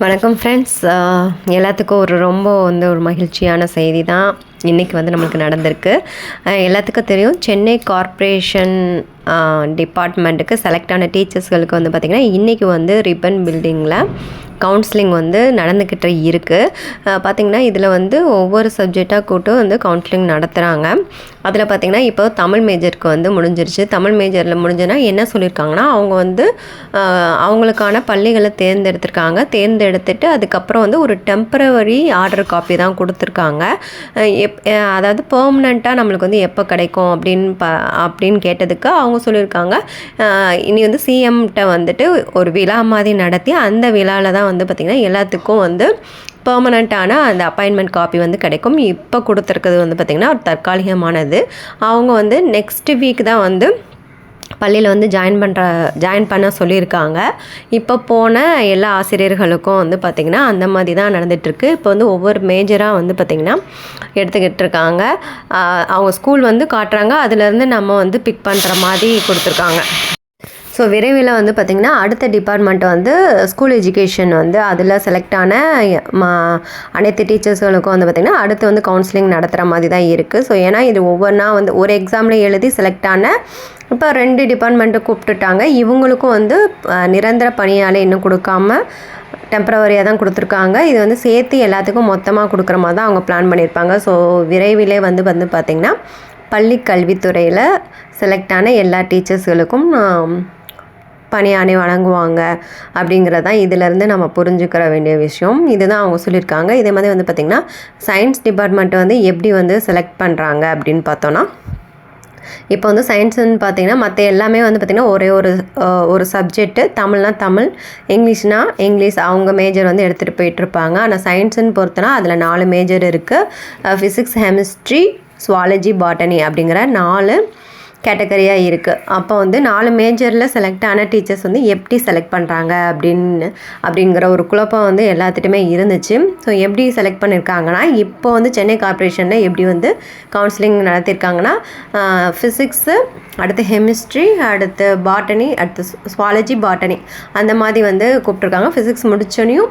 வணக்கம் ஃப்ரெண்ட்ஸ் எல்லாத்துக்கும் ஒரு ரொம்ப வந்து ஒரு மகிழ்ச்சியான செய்தி தான் இன்றைக்கி வந்து நம்மளுக்கு நடந்திருக்கு. எல்லாத்துக்கும் தெரியும். சென்னை கார்ப்பரேஷன் டிபார்ட்மெண்ட்டுக்கு செலக்ட் ஆன டீச்சர்ஸ்களுக்கு வந்து பார்த்திங்கன்னா இன்றைக்கி வந்து ரிப்பன் பில்டிங்கில் கவுன்சிலிங் வந்து நடந்துக்கிட்டு இருக்குது பார்த்திங்கன்னா இதில் வந்து ஒவ்வொரு சப்ஜெக்டாக கூட்டு வந்து கவுன்சிலிங் நடத்துகிறாங்க அதில் பார்த்திங்கன்னா இப்போ தமிழ் மேஜருக்கு வந்து முடிஞ்சிருச்சு. தமிழ் மேஜரில் முடிஞ்சனா என்ன சொல்லியிருக்காங்கன்னா அவங்க வந்து அவங்களுக்கான பள்ளிகளை தேர்ந்தெடுத்திருக்காங்க. தேர்ந்தெடுத்துட்டு அதுக்கப்புறம் வந்து ஒரு டெம்பரவரி ஆர்டர் காப்பி தான் கொடுத்துருக்காங்க. எப் அதாவது பெர்மனண்ட்டாக நம்மளுக்கு வந்து எப்போ கிடைக்கும் அப்படின்னு ப அப்படின்னு கேட்டதுக்கு அவங்க சொல்லியிருக்காங்க. இனி வந்து சிஎம்கிட்ட வந்துட்டு ஒரு விழா மாதிரி நடத்தி அந்த விழாவில் தான் வந்து பார்த்திங்கன்னா எல்லாத்துக்கும் வந்து பெர்மனண்ட்டான அந்த அப்பாயின்மெண்ட் காப்பி வந்து கிடைக்கும். இப்போ கொடுத்துருக்கிறது வந்து பார்த்திங்கன்னா ஒரு தற்காலிகமானது. அவங்க வந்து நெக்ஸ்ட் வீக் தான் வந்து பள்ளியில் வந்து ஜாயின் பண்ணுற ஜாயின் பண்ண சொல்லியிருக்காங்க. இப்போ போன எல்லா ஆசிரியர்களுக்கும் வந்து பார்த்திங்கன்னா அந்த மாதிரி தான் நடந்துகிட்ருக்கு இப்போ வந்து ஒவ்வொரு மேஜராக வந்து பார்த்திங்கன்னா எடுத்துக்கிட்டு இருக்காங்க அவங்க ஸ்கூல் வந்து காட்டுறாங்க. அதுலேருந்து நம்ம வந்து பிக் பண்ணுற மாதிரி கொடுத்துருக்காங்க. ஸோ விரைவில் வந்து பார்த்திங்கன்னா அடுத்த டிபார்ட்மெண்ட் வந்து ஸ்கூல் எஜுகேஷன் வந்து அதில் செலக்ட் ஆன அனைத்து டீச்சர்ஸ்களுக்கும் வந்து பார்த்திங்கன்னா அடுத்து வந்து கவுன்சிலிங் நடத்துகிற மாதிரி தான் இருக்குது ஸோ ஏன்னா இது ஒவ்வொன்றா வந்து ஒரு எக்ஸாமில் எழுதி செலக்ட் ஆன இப்போ ரெண்டு டிபார்ட்மெண்ட்டை கூப்பிட்டுட்டாங்க. இவங்களுக்கும் வந்து நிரந்தர பணியால் இன்னும் கொடுக்காம டெம்பரவரியாக தான் கொடுத்துருக்காங்க. இது வந்து சேர்த்து எல்லாத்துக்கும் மொத்தமாக கொடுக்குற மாதிரி தான் அவங்க பிளான் பண்ணியிருப்பாங்க. ஸோ விரைவிலே வந்து வந்து பார்த்திங்கன்னா பள்ளி கல்வித்துறையில் செலக்டான எல்லா டீச்சர்ஸ்களுக்கும் பணியாணி வழங்குவாங்க அப்படிங்கிறது இதிலேருந்து நம்ம புரிஞ்சுக்கிற வேண்டிய விஷயம். இதுதான் அவங்க சொல்லியிருக்காங்க. இதே மாதிரி வந்து பார்த்திங்கன்னா சயின்ஸ் டிபார்ட்மெண்ட் வந்து எப்படி வந்து செலக்ட் பண்ணுறாங்க அப்படின்னு பார்த்தோன்னா இப்போ வந்து சயின்ஸுன்னு பார்த்தீங்கன்னா மற்ற எல்லாமே வந்து பார்த்திங்கன்னா ஒரே ஒரு ஒரு சப்ஜெக்ட்டு தமிழ்னா தமிழ் இங்கிலீஷ்னா இங்கிலீஷ் அவங்க மேஜர் வந்து எடுத்துகிட்டு போயிட்டுருப்பாங்க. ஆனால் சயின்ஸுன்னு பொறுத்தனா அதில் நாலு மேஜர் இருக்குது ஃபிசிக்ஸ் கெமிஸ்ட்ரி சுவாலஜி பாட்டனி அப்படிங்கிற நாலு கேட்டகரியாக இருக்குது அப்போ வந்து நாலு மேஜரில் செலக்ட் ஆன டீச்சர்ஸ் வந்து எப்படி செலக்ட் பண்ணுறாங்க அப்படின்னு அப்படிங்கிற ஒரு குழப்பம் வந்து எல்லாத்துட்டையுமே இருந்துச்சு. ஸோ எப்படி செலக்ட் பண்ணியிருக்காங்கன்னா இப்போ வந்து சென்னை கார்பரேஷனில் எப்படி வந்து கவுன்சிலிங் நடத்தியிருக்காங்கன்னா ஃபிசிக்ஸு அடுத்து ஹெமிஸ்ட்ரி அடுத்து பாட்டனி அடுத்து ஸ்வாலஜி பாட்டனி அந்த மாதிரி வந்து கூப்பிட்ருக்காங்க ஃபிசிக்ஸ் முடிச்சோனையும்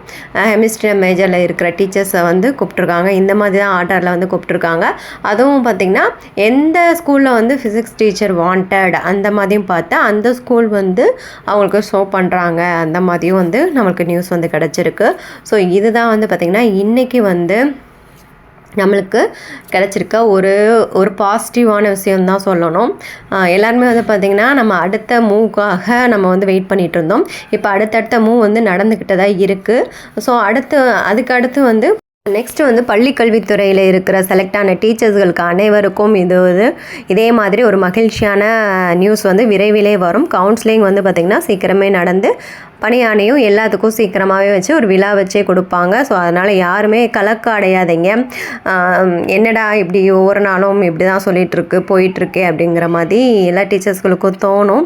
ஹெமிஸ்ட்ரி மேஜரில் இருக்கிற டீச்சர்ஸை வந்து கூப்பிட்ருக்காங்க இந்த மாதிரி தான் ஆர்டரில் வந்து கூப்பிட்ருக்காங்க அதுவும் பார்த்திங்கன்னா எந்த ஸ்கூலில் வந்து ஃபிசிக்ஸ் டீச்சர் வாண்டட் அந்த மாதிரியும் பார்த்தா அந்த ஸ்கூல் வந்து அவங்களுக்கு ஷோ பண்ணுறாங்க அந்த மாதிரியும் வந்து நம்மளுக்கு நியூஸ் வந்து கிடச்சிருக்கு. ஸோ இதுதான் வந்து பார்த்திங்கன்னா இன்றைக்கி வந்து நம்மளுக்கு கிடச்சிருக்க ஒரு ஒரு பாசிட்டிவான விஷயம்தான் சொல்லணும். எல்லாருமே வந்து பார்த்திங்கன்னா நம்ம அடுத்த மூவ்க்காக நம்ம வந்து வெயிட் பண்ணிகிட்டு இருந்தோம். இப்போ அடுத்தடுத்த மூவ் வந்து நடந்துக்கிட்டு தான் இருக்குது ஸோ அடுத்து அதுக்கு அடுத்து வந்து நெக்ஸ்ட் வந்து பள்ளி கல்வித்துறையில் இருக்கிற செலக்டான ஆன டீச்சர்ஸ்களுக்கு அனைவருக்கும் இது வந்து இதே மாதிரி ஒரு மகிழ்ச்சியான நியூஸ் வந்து விரைவிலே வரும். கவுன்சிலிங் வந்து பார்த்திங்கன்னா சீக்கிரமே நடந்து பணியானையும் எல்லாத்துக்கும் சீக்கிரமாகவே வச்சு ஒரு விழா வச்சே கொடுப்பாங்க. ஸோ அதனால் யாருமே கலக்க அடையாதீங்க. என்னடா இப்படி ஒவ்வொரு நாளும் இப்படி தான் சொல்லிகிட்ருக்கு போயிட்டுருக்கே அப்படிங்கிற மாதிரி எல்லா டீச்சர்ஸ்களுக்கும் தோணும்.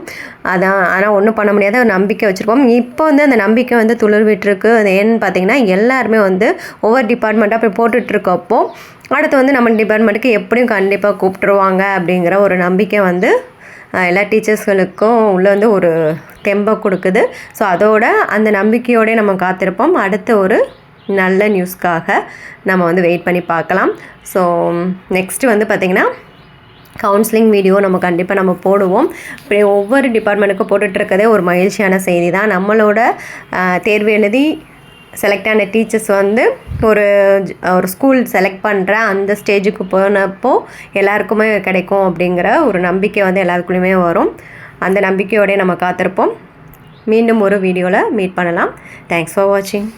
அதான் ஆனால் ஒன்றும் பண்ண முடியாத ஒரு நம்பிக்கை வச்சுருப்போம் இப்போ வந்து அந்த நம்பிக்கை வந்து துளிர்விட்டுருக்கு. அது ஏன்னு பார்த்தீங்கன்னா எல்லாருமே வந்து ஒவ்வொரு டிபார்ட்மெண்ட்டாக போய் போட்டுட்ருக்கப்போ அடுத்து வந்து நம்ம டிபார்ட்மெண்ட்டுக்கு எப்படியும் கண்டிப்பாக கூப்பிட்டுருவாங்க அப்படிங்கிற ஒரு நம்பிக்கை வந்து எல்லா டீச்சர்ஸ்களுக்கும் உள்ளே வந்து ஒரு தெம்பை கொடுக்குது. ஸோ அதோட அந்த நம்பிக்கையோடய நம்ம காத்திருப்போம். அடுத்த ஒரு நல்ல நியூஸ்க்காக நம்ம வந்து வெயிட் பண்ணி பார்க்கலாம். ஸோ நெக்ஸ்ட்டு வந்து பார்த்திங்கன்னா கவுன்சிலிங் வீடியோ நம்ம கண்டிப்பாக நம்ம போடுவோம். இப்படி ஒவ்வொரு டிபார்ட்மெண்ட்டுக்கும் போட்டுட்ருக்கதே ஒரு மகிழ்ச்சியான செய்தி தான் நம்மளோட தேர்வு எழுதி செலக்ட் ஆன டீச்சர்ஸ் வந்து ஒரு ஒரு ஸ்கூல் செலக்ட் பண்ணுற அந்த ஸ்டேஜுக்கு போனப்போ எல்லாருக்குமே கிடைக்கும் அப்படிங்கிற ஒரு நம்பிக்கை வந்து எல்லாருக்குள்ளேயுமே வரும். அந்த நம்பிக்கையோடய நம்ம காத்திருப்போம். மீண்டும் ஒரு வீடியோவில் மீட் பண்ணலாம். தேங்க்ஸ் ஃபார் வாட்சிங்